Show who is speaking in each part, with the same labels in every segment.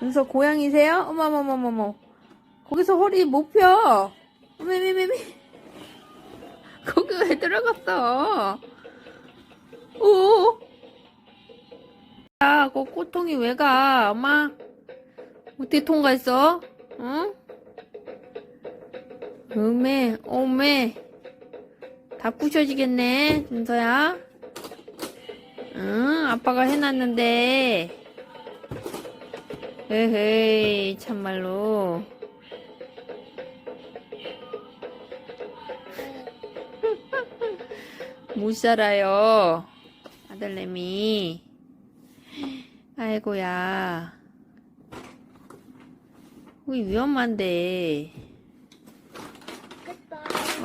Speaker 1: 준서 고양이세요? 어머머머머머. 거기서 허리 못 펴. 어메메메메. 거기 왜 들어갔어? 오. 야, 그 꼬통이 왜 가? 엄마. 어떻게 통과했어? 응? 음에, 오메. 다 부셔지겠네, 준서야. 응, 아빠가 해놨는데. 에헤이, 참말로. 못 살아요. 아들내미. 아이고야. 우리 위험한데.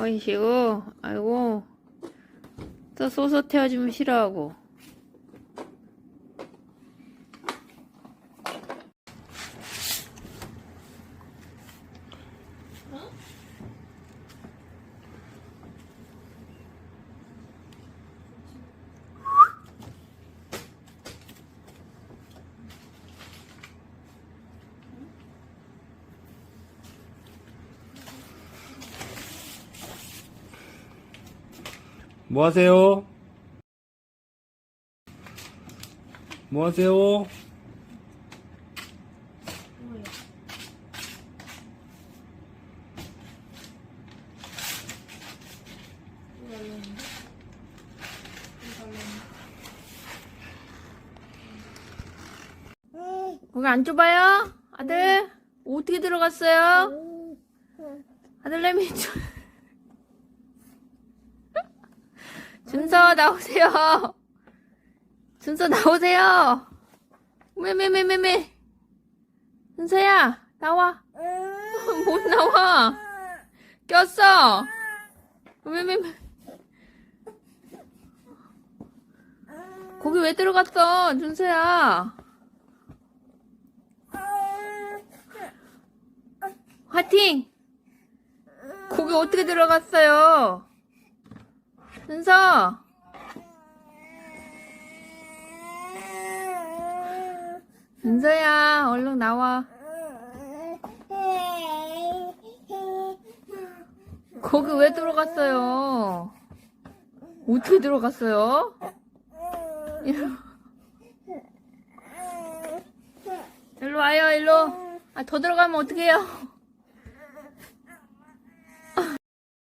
Speaker 1: 어이시고, 아이고. 또 소서 태워주면 싫어하고.
Speaker 2: 뭐 하세요? 뭐 하세요?
Speaker 1: 거기 안 좁아요? 아들? 어떻게 들어갔어요? 아들내미 준- 준서 나오세요. 준서 나오세요. 왜매매매매 준서야 나와. 못 나와. 꼈어. 왜매매 거기 왜 들어갔어 준서야? 화팅! 거기 어떻게 들어갔어요? 준서! 준서야, 얼른 나와. 거기 왜 들어갔어요? 어떻게 들어갔어요? 일로 와요, 일로. 아, 더 들어가면 어떡해요?